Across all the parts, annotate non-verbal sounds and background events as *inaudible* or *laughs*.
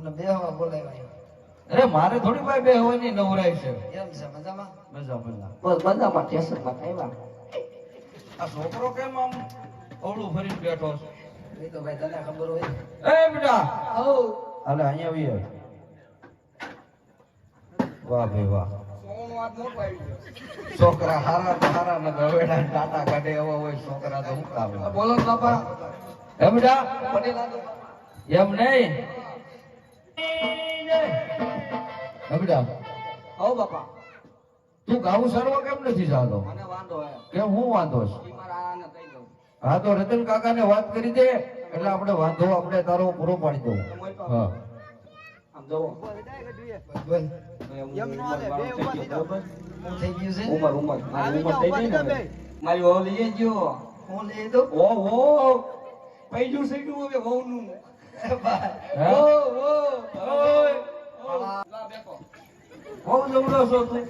અમને બે હવા બોલાવ્યા અરે મારે થોડી ભાઈ બે હોવાની નવરાય છે. એમ છે મજામાં? મજા મજા બસ બધામાં ટેન્શનમાં આવ્યા આ છોકરો કેમ આમ ઓળું ફરી બેઠો છે? એ તો ભાઈ તને ખબર હોય. એ બેટા! હો હાલે અહીંયા આવી આવ. વાહ ભાઈ વાહ. છોકરા હારા હારા ને ગવેડા ટાટા કાઢે એવા હોય છોકરા તો હું કામ બોલો બાપા. એમ જા એમ નહીં. બેટા હો બાપા. તું ગાવું સર્વ કેમ નથી જાતો? મને વાંધો હે હું વાંધો છે? ઈ મારા આને કહી દઉં હા તો રતન કાકા ને વાત કરી દે એટલે આપણે વાંધો આપણે તારો પૂરો પાડી દઉં. હા મારી વહુ લઈ ગયો હું લઈ દઉં? ઓ ઓ. પૈજું છે હવે વહુ નું *laughs* હે? ઓય. બહુ છો તું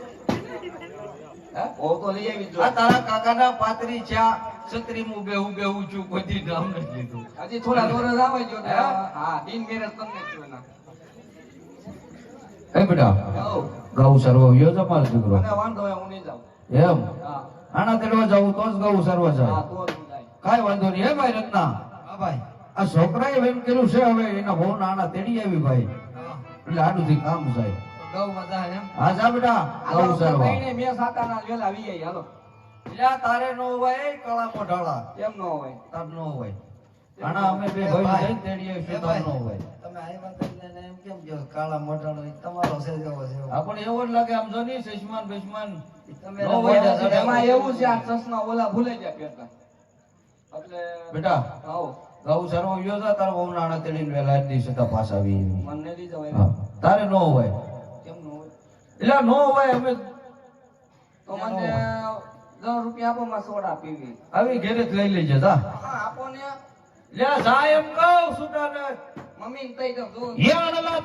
તો લઈ આવી આ તારા કાકાના પાતરી ચા છત્રીમું બેહું બેહું છું કોઈ નામ નથી લીધું. હજી થોડા દોરસ આવે જો ને. હા? તીન મેરેજ તમને જ જોના એ બેટા ગૌ સર્વ યોજ અમારો દીકરો મને વાંધો હે હું નહીં જાઉં. એમ? આના તેડવા જાઉં તો જ ગૌ સર્વ જાય. કાંઈ વાંધો નહીં હે ભાઈ રત્ના? હા ભાઈ. આ છોકરાએ એમ કર્યું છે હવે એના બહુ નાના તેડી આવી ભાઈ. એટલે આડુંથી કામ થાય ગૌ એમ. હા જા બેટા. ગૌ સર્વ ભાઈને મેં સાતાના વેલા આવી જાય હાલો. એટલે તારે નો હોય કળા મોઢાળા કેમ ન હોય. તાર નો હોય. આના અમે બે ભાઈ જઈને તેડી આવીશું તાર નો હોય. તમે આવ્યા કરીને એમ કેમ કહો કાળા મોઢાનો તમારો છે જેવો છે? એવો. એવો જ લાગે આમ જો તમે નો હોય એમાં- એમાં એવું છે આ ચશ્મા ઓલા ભૂલે જાય પહેરતા એટલે બેટા આવો. ગૌ સર્વ યોજા તાર બહુ તેડીને વેલા જ દિવસે તપાસ આવી મને નહીં લીધો તારે ન હોય. એટલે નો હોય અમે તો મને દસ રૂપિયા આપો માં સોડા પીવી. આવી ઘેરે જ લઈ લેજે જા. આપો ને. લે એમ કહું સુટાને મમ્મી ને તઈ દઉં યાર લા